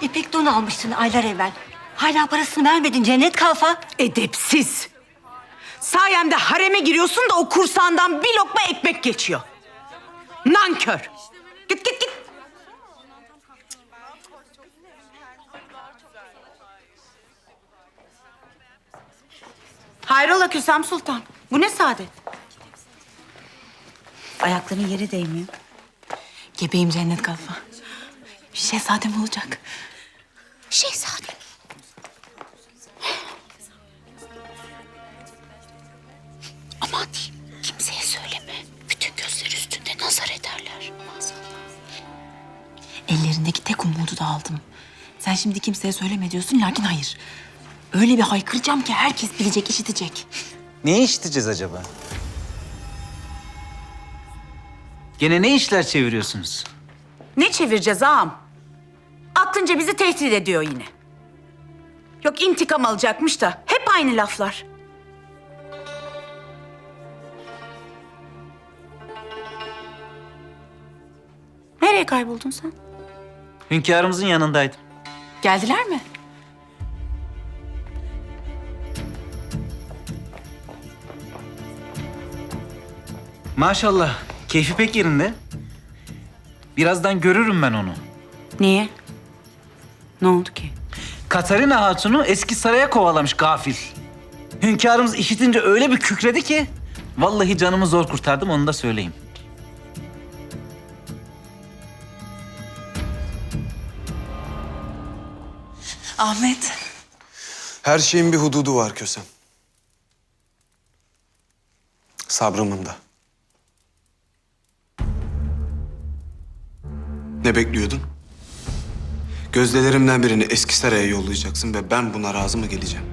İpek don almıştın aylar evvel. Hala parasını vermedin cennet kalfa. Edepsiz. Sayemde hareme giriyorsun da o kursandan bir lokma ekmek geçiyor. Nankör. Git git git. Hayrola Küsem Sultan? Bu ne saadet? Ayakların yere değmiyor. Gebeyim cennet kalfa. Bir şehzadem olacak. Şehzadem. Aman diyeyim kimseye söyleme. Bütün gözler üstünde nazar ederler. Ellerindeki tek umudu da aldım. Sen şimdi kimseye söyleme diyorsun lakin hayır. Öyle bir haykıracağım ki herkes bilecek, işitecek. Ne işiteceğiz acaba? Gene ne işler çeviriyorsunuz? Ne çevireceğiz ağam? Aklınca bizi tehdit ediyor yine. Yok intikam alacakmış da hep aynı laflar. Nereye kayboldun sen? Hünkârımızın yanındaydım. Geldiler mi? Maşallah, keyfi pek yerinde. Birazdan görürüm ben onu. Niye? Ne oldu ki? Katarina Hatun'u eski saraya kovalamış gafil. Hünkârımız işitince öyle bir kükredi ki... ...vallahi canımı zor kurtardım onu da söyleyeyim. Ahmet. Her şeyin bir hududu var Kösem. Sabrımın da. Ne bekliyordun? Gözdelerimden birini eski saraya yollayacaksın ve ben buna razı mı geleceğim?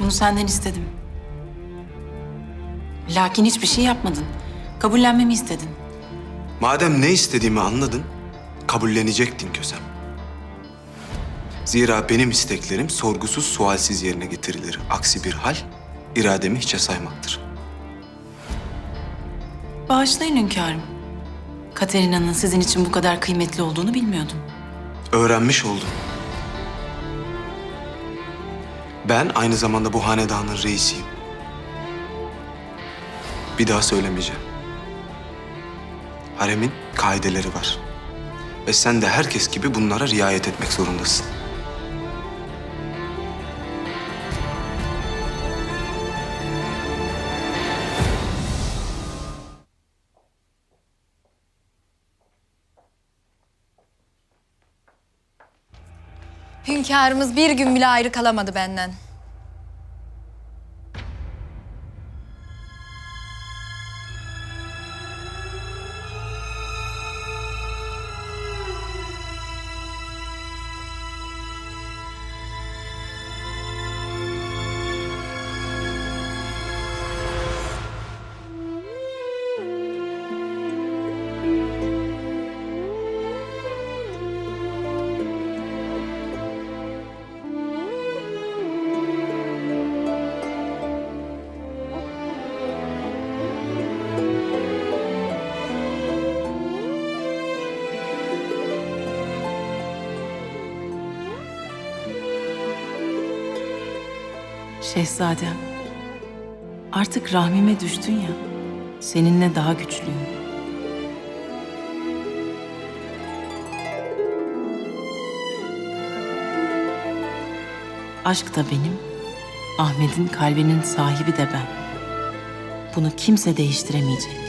Bunu senden istedim. Lakin hiçbir şey yapmadın. Kabullenmemi istedin. Madem ne istediğimi anladın, kabullenecektin Kösem. Zira benim isteklerim sorgusuz sualsiz yerine getirilir. Aksi bir hal, irademi hiçe saymaktır. Bağışlayın hünkârım. Katerina'nın sizin için bu kadar kıymetli olduğunu bilmiyordum. Öğrenmiş oldum. Ben aynı zamanda bu hanedanın reisiyim. Bir daha söylemeyeceğim. Haremin kaideleri var. Ve sen de herkes gibi bunlara riayet etmek zorundasın. Hünkârımız bir gün bile ayrı kalamadı benden. Şehzadem. Artık rahmime düştün ya. Seninle daha güçlüyüm. Aşk da benim, Ahmet'in kalbinin sahibi de ben. Bunu kimse değiştiremeyecek.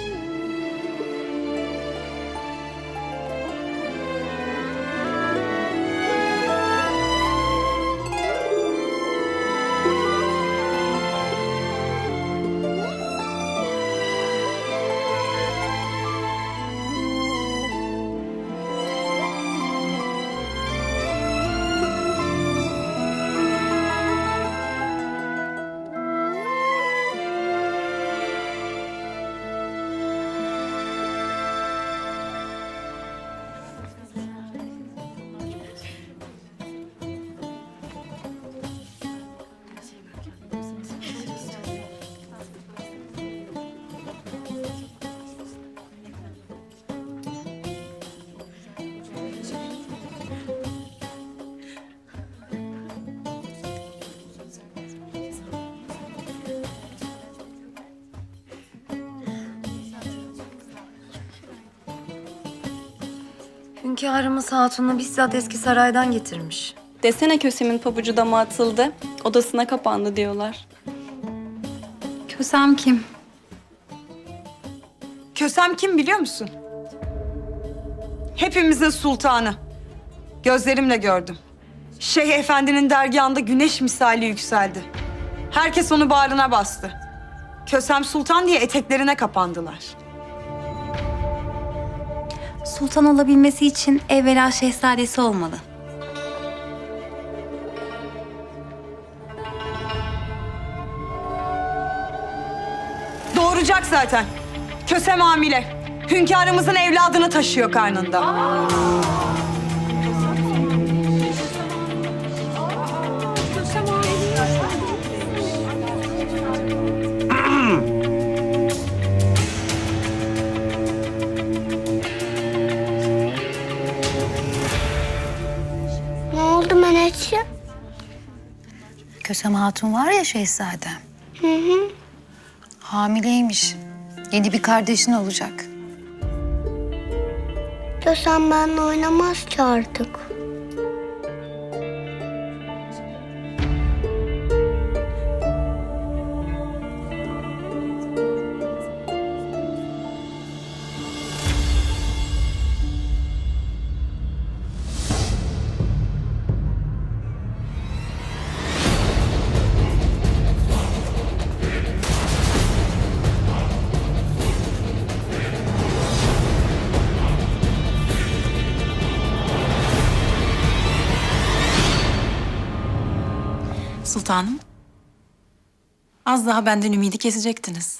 Hünkârımız Hatun'u bizzat eski saraydan getirmiş. Desene Kösem'in pabucu dama atıldı. Odasına kapandı diyorlar. Kösem kim? Kösem kim biliyor musun? Hepimizin sultanı. Gözlerimle gördüm. Şeyh Efendi'nin dergahında güneş misali yükseldi. Herkes onu bağrına bastı. Kösem Sultan diye eteklerine kapandılar. Sultan olabilmesi için evvela şehzadesi olmalı. Doğuracak zaten. Kösem hamile. Hünkârımızın evladını taşıyor karnında. Ne Kösem Hatun var ya şehzadem. Hı hı. Hamileymiş. Yeni bir kardeşin olacak. Kösem benimle oynamaz ki artık. Sultanım. Az daha benden ümidi kesecektiniz.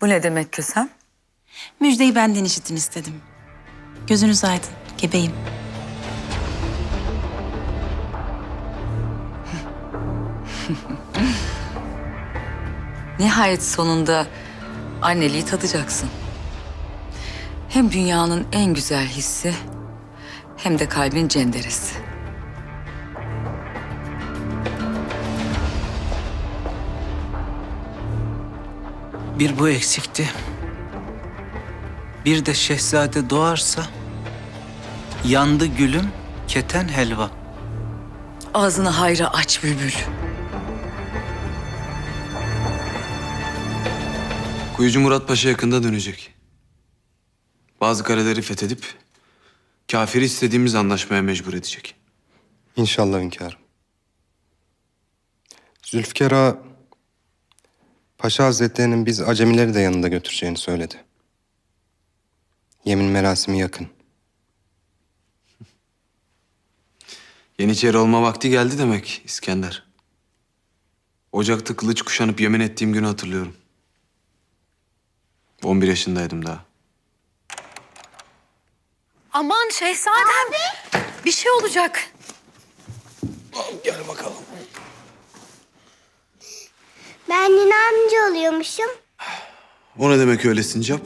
Bu ne demek Kösem? Müjdeyi benden işitin istedim. Gözünüz aydın, gebeyim. Nihayet sonunda anneliği tadacaksın. Hem dünyanın en güzel hissi hem de kalbin cenderesi. Bir bu eksikti. Bir de şehzade doğarsa yandı gülüm keten helva. Ağzını hayra aç bülbül. Kuyucu Murat Paşa yakında dönecek. Bazı kaleleri fethedip kafiri istediğimiz anlaşmaya mecbur edecek. İnşallah hünkârım. Zülfikar Ağa, Paşa Hazretlerinin biz acemileri de yanında götüreceğini söyledi. Yemin merasimi yakın. Yeniçeri olma vakti geldi demek İskender. Ocakta kılıç kuşanıp yemin ettiğim günü hatırlıyorum. 11 yaşındaydım daha. Aman şehzadem. Bir şey olacak. Ben yine amca oluyormuşum. O ne demek öyle sincap?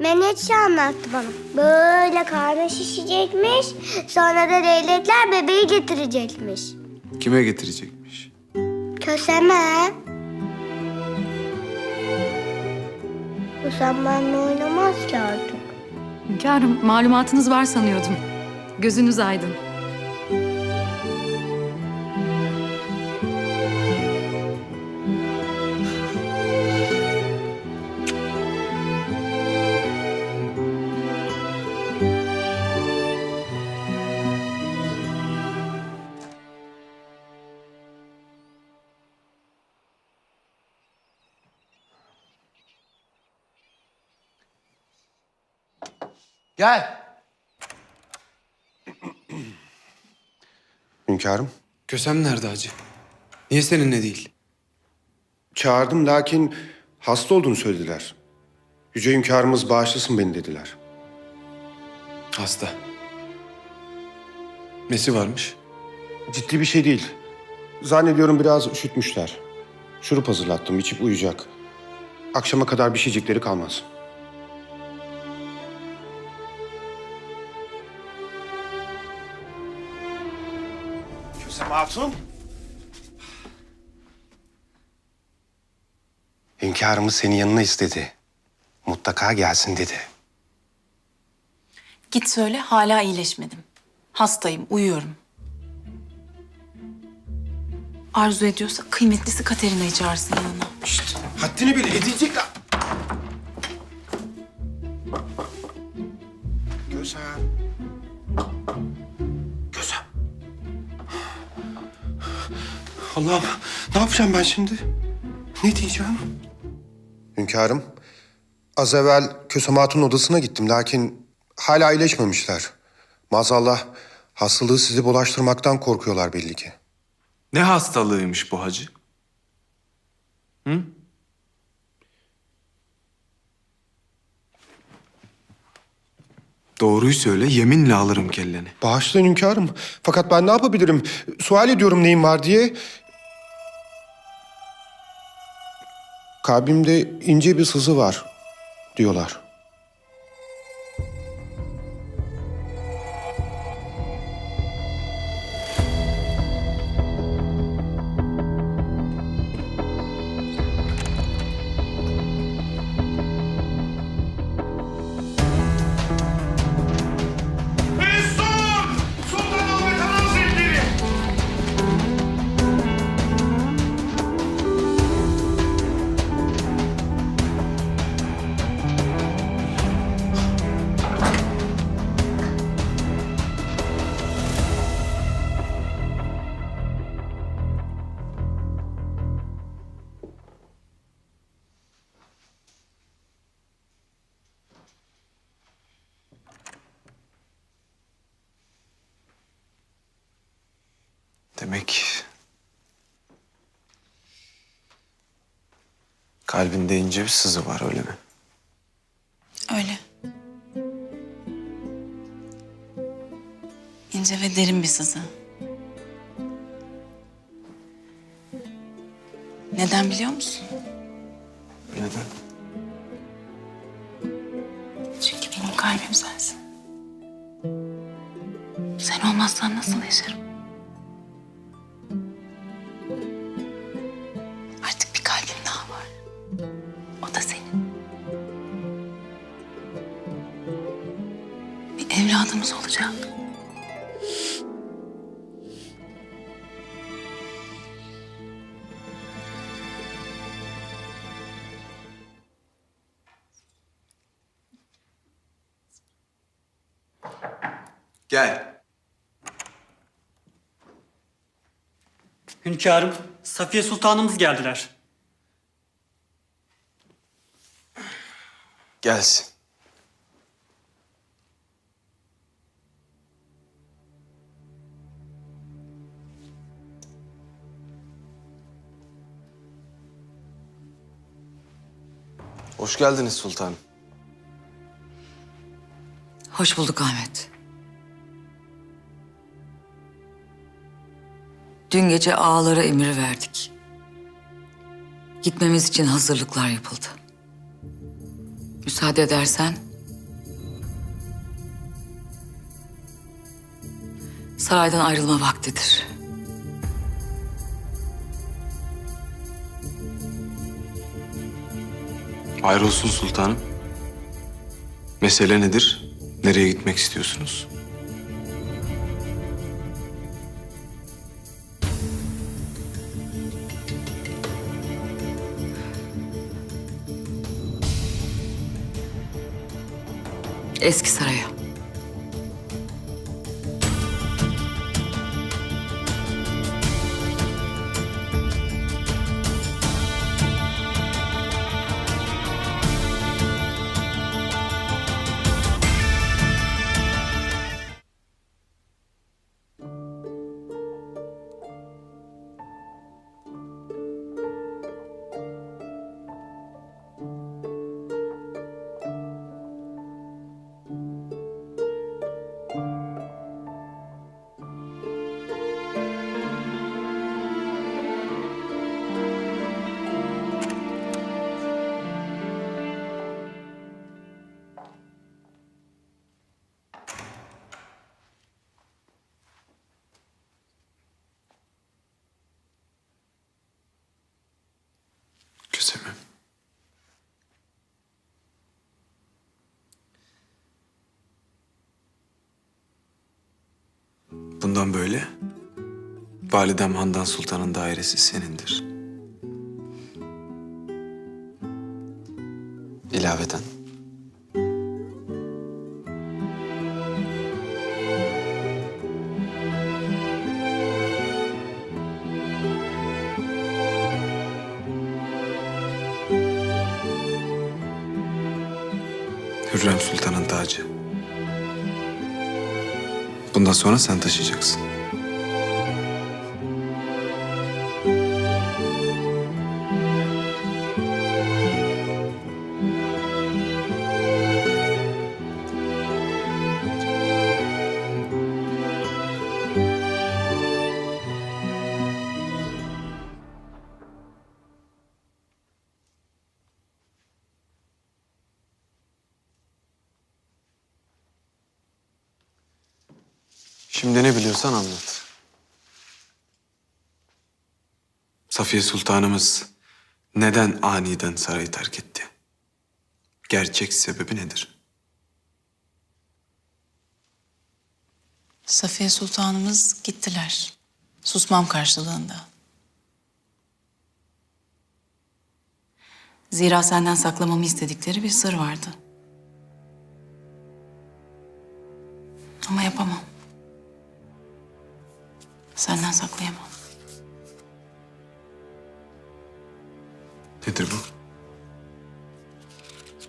Menekşe anlattı bana. Böyle karnı şişecekmiş. Sonra da leylekler bebeği getirecekmiş. Kime getirecekmiş? Köseme. Kösem benimle oynamaz ki artık. Hünkârım malumatınız var sanıyordum. Gözünüz aydın. Gel. Hünkârım, Kösem nerede hacı? Niye seninle değil? çağırdım lakin hasta olduğunu söylediler. Yüce hünkârımız bağışlasın beni dediler. Hasta. Nesi varmış? Ciddi bir şey değil. Zannediyorum biraz üşütmüşler. Şurup hazırlattım, içip uyuyacak. Akşama kadar bir şeycikleri kalmaz. Hatun. Hünkârımız seni yanına istedi. Mutlaka gelsin dedi. Git söyle hala iyileşmedim. Hastayım, uyuyorum. Arzu ediyorsa kıymetlisi Katerina'yı çağırsın yanına. Haddini bil edilecekler. Gözem. Allah'ım ne yapacağım ben şimdi? Ne diyeceğim? Hünkârım, az evvel Kösem Hatun odasına gittim lakin hala iyileşmemişler. Maazallah hastalığı sizi bulaştırmaktan korkuyorlar belli ki. Ne hastalığıymış bu hacı? Hı? Doğruyu söyle, yeminle alırım kelleni. Bağışlayın hünkârım. Fakat ben ne yapabilirim? Sual ediyorum neyim var diye. Kalbimde ince bir sızı var diyorlar. Kalbinde ince bir sızı var öyle mi? Öyle. İnce ve derin bir sızı. Neden biliyor musun? Neden? Çünkü benim kalbim sensin. Sen olmazsan nasıl yaşarım? Gel. Hünkârım, Safiye Sultanımız geldiler. Gelsin. Hoş geldiniz sultanım. Hoş bulduk Ahmet. Dün gece ağalara emir verdik. Gitmemiz için hazırlıklar yapıldı. Müsaade edersen... Saraydan ayrılma vaktidir. Hayrolsun sultanım. Mesele nedir? Nereye gitmek istiyorsunuz? Eski saraya. Bundan böyle Validem Handan Sultan'ın dairesi senindir. İlaveten Hürrem Sultan'ın tacı. Bundan sonra sen taşıyacaksın. Şimdi ne biliyorsan anlat. Safiye Sultanımız neden aniden sarayı terk etti? Gerçek sebebi nedir? Safiye Sultanımız gittiler. Susmam karşılığında. Zira senden saklamamı istedikleri bir sır vardı. Ama yapamam. Senden saklayamam. Nedir bu?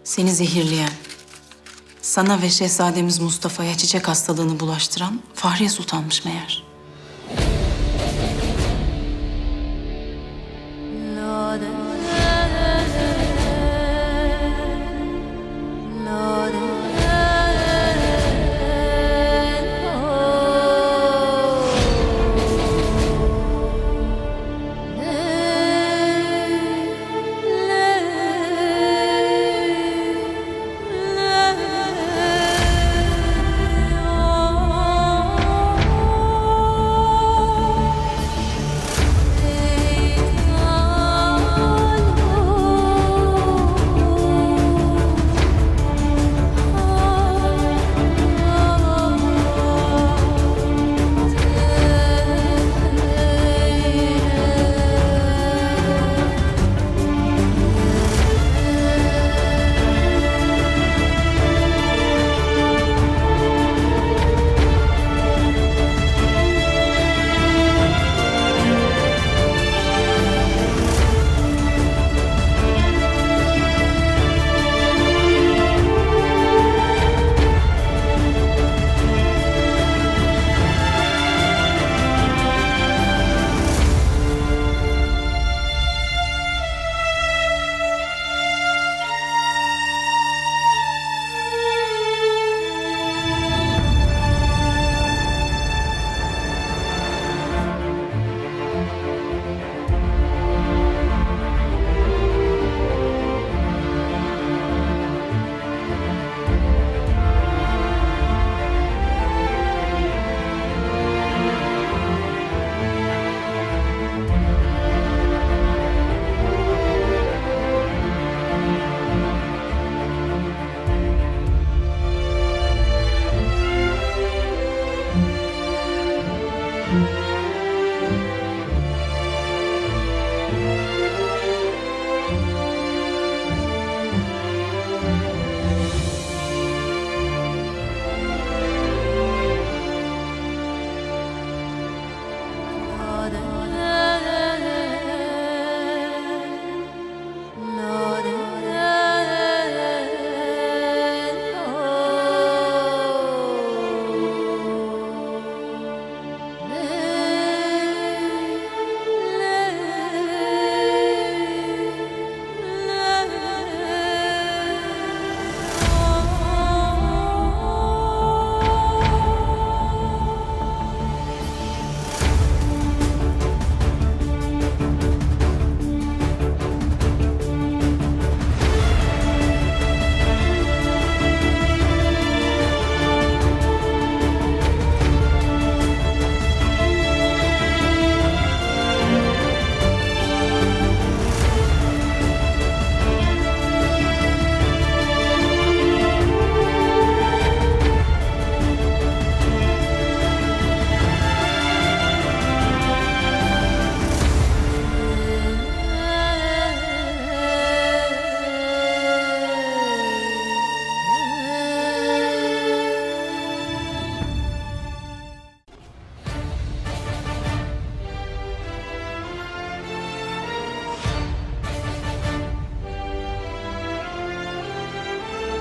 Seni zehirleyen, sana ve şehzademiz Mustafa'ya çiçek hastalığını bulaştıran Fahriye Sultan'mış meğer.